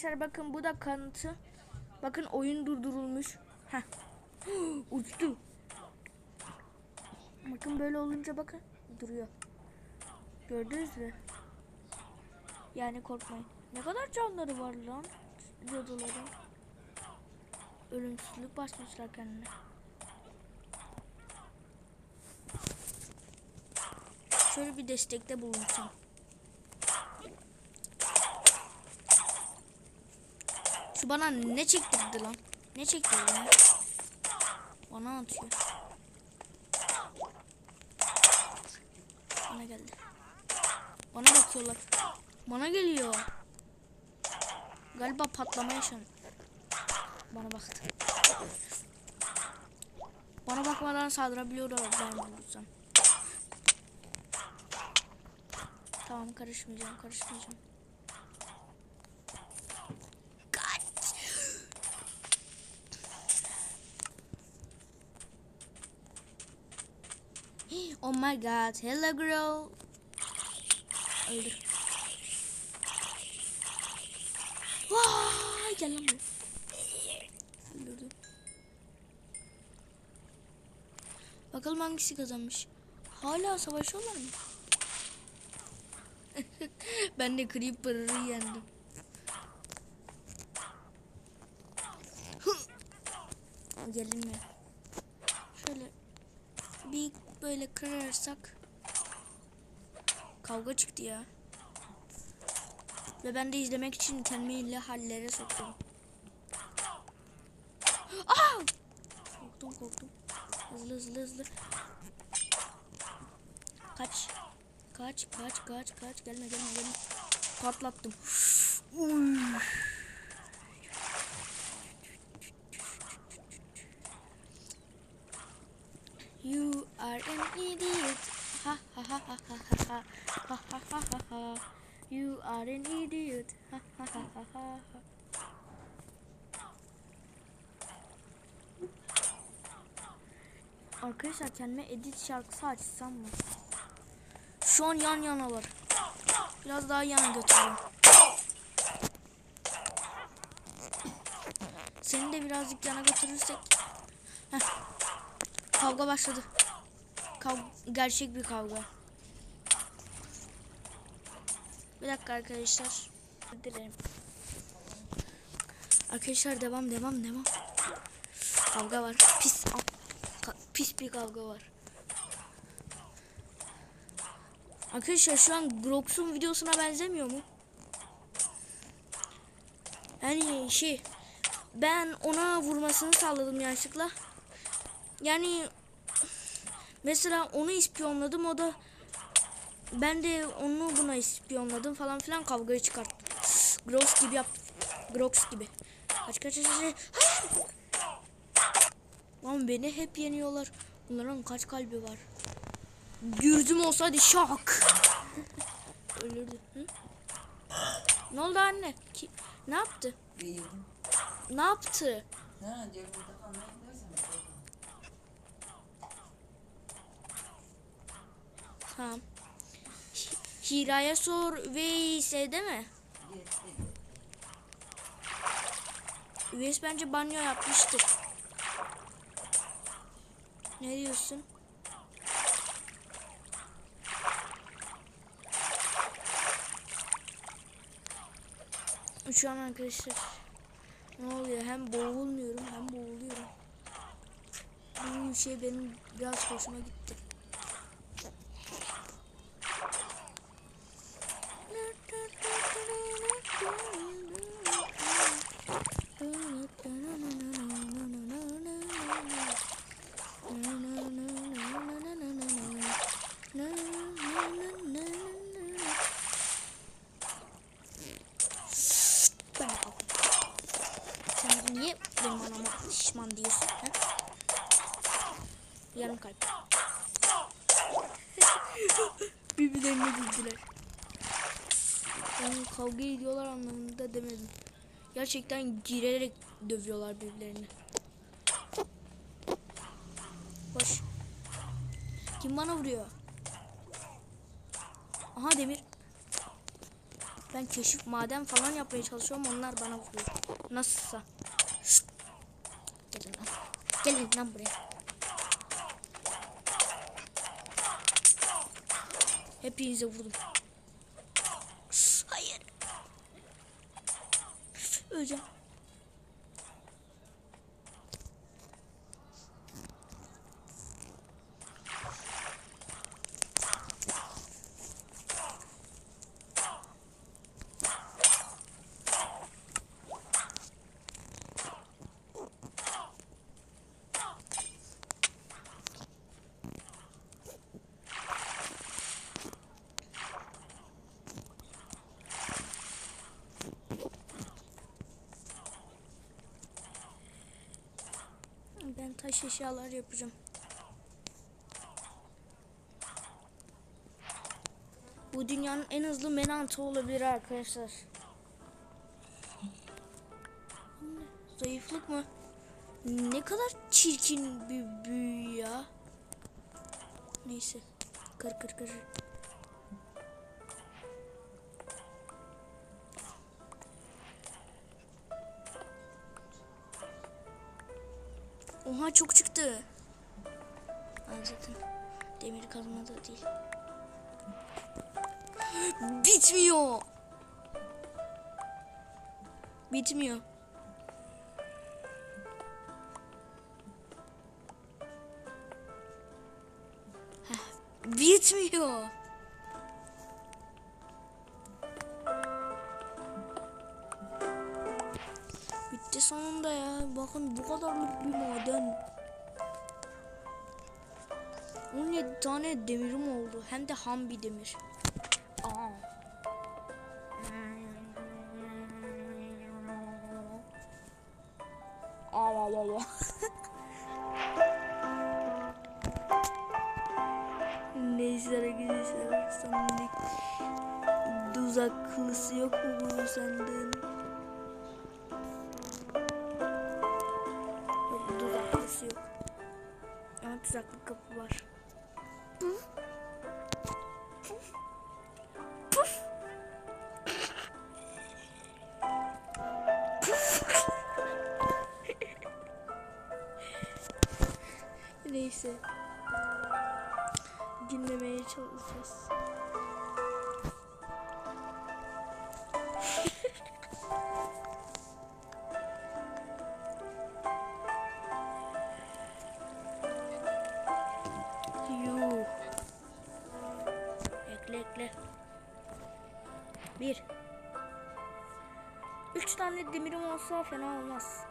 arkadaşlar bakın bu da kanıtı. Bakın oyun durdurulmuş. Heh. Uçtu. Bakın böyle olunca bakın duruyor. Gördünüz mü? Yani korkmayın. Ne kadar canları var lan cadıların. Ölümsüzlük basmışlar kendine. Şöyle bir destekte bulunsam. Şu bana ne çektirdi lan? Ne çektirdi lan? Bana atıyor. Bana geldi. Bana bakıyorlar. Bana geliyor. Galiba patlama yaşandı. Bana baktı. Bana bakmadan saldırabiliyorlar ben bulursam. Tamam karışmayacağım, karışmayacağım. My god, hello girl. Öldür. Vay gel lan. Öldürdüm. Bakalım hangisi kazanmış. Hala savaşıyorlar mı? ben de Creeper'ı yendim. Gelin mi? Şöyle bir böyle kırarsak kavga çıktı ya. Ve ben de izlemek için kendimi hallere soktum. Aa! Korktum korktum. Hızlı hızlı hızlı. Kaç. Kaç kaç kaç kaç. Gelme gelme gelme. Patlattım. Uy. Arkadaşlar kendime edit şarkısı açsam mı? Şu an yan yanalar. Biraz daha yana götürüyorum. Seni de birazcık yana götürürsek. Heh. Kavga başladı. Kav gerçek bir kavga. Bir dakika arkadaşlar. Dilerim. Arkadaşlar devam devam devam. Kavga var. Pis pis bir kavga var. Arkadaşlar şu an Grox'un videosuna benzemiyor mu? Yani şey ben ona vurmasını sağladım yanlışlıkla. Yani mesela onu ispiyonladım o da ben de onu buna ispiyonladım falan filan kavgayı çıkarttım. Grox gibi yaptım. Grox gibi. Kaç kaç kaç. kaç. Lan beni hep yeniyorlar. Bunların kaç kalbi var? Gürdüm olsaydı şak. Ölürdü. Hı? Ne oldu anne? Ki, ne yaptı? Bildim. Ne yaptı? Ha diyor burada kalmaya gidersen. Tamam. Hi- Hira'ya sor Veys'e değil mi? Veys bence banyo yapmıştır. Ne diyorsun? An arkadaşlar ne oluyor? Hem boğulmuyorum hem boğuluyorum. Bu şey benim biraz hoşuma gitti. Kalp. Birbirlerine güldüler. Yani kavga ediyorlar anlamında demedim. Gerçekten girerek dövüyorlar birbirlerini. Boş. Kim bana vuruyor? Aha demir. Ben keşif maden falan yapmaya çalışıyorum onlar bana vuruyor. Nasılsa. Gelin lan. Gelin lan buraya. Hepinize vurdum. Hayır. Öleceğim. Ben taş eşyalar yapacağım. Bu dünyanın en hızlı menantı olabilir arkadaşlar. Zayıflık mı? Ne kadar çirkin bir büyü ya. Neyse. Kır kır kır. Oha çok çıktı. Aa, zaten demir kazma da değil. Bitmiyor. Bitmiyor. Bitmiyor. Bitti sonunda ya. Bakın bu kadarlık bir maden. 17 tane demirim oldu. Hem de ham bir demir. Aa. Aa, aa, aa. Neyse arkadaşlar sandık tuzaklısı yok mu bu sandığın? Ama tuzaklı kapı var. Neyse. Dinlemeye çalışacağız. Tane demirim olsa fena olmaz.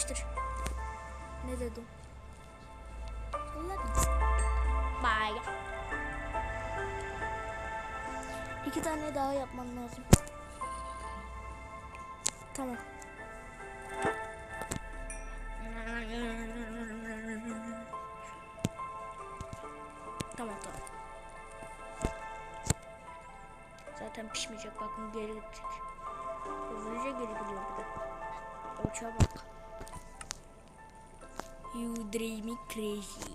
Bitmiştir. Ne dedim? Allah bilsin. Bye. İki tane daha yapmam lazım. Tamam. Tamam tamam. Zaten pişmeyecek bakın geri gidecek. Hızlıca geri gidiyor bir de. Uça bak. You drive me crazy.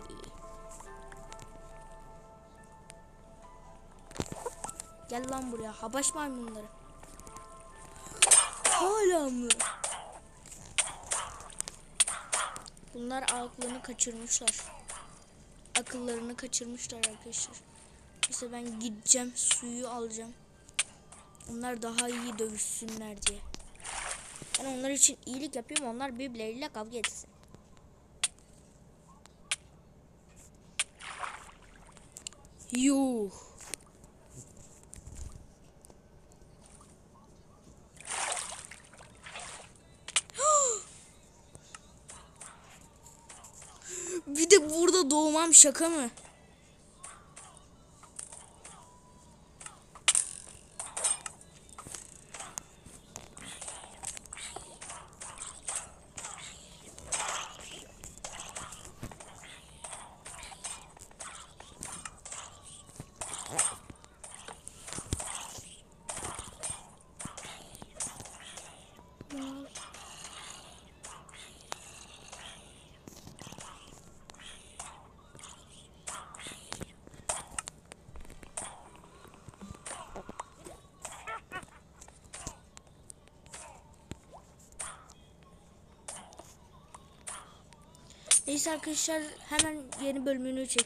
Gel lan buraya habaş maymunları. Hala mı? Bunlar aklını kaçırmışlar. Akıllarını kaçırmışlar arkadaşlar. İşte ben gideceğim suyu alacağım. Onlar daha iyi dövüşsünler diye. Ben onlar için iyilik yapıyorum. Onlar birbirleriyle kavga etsin. Yuh. Bir de burada doğmam şaka mı? Neyse arkadaşlar hemen yeni bölümünü çek.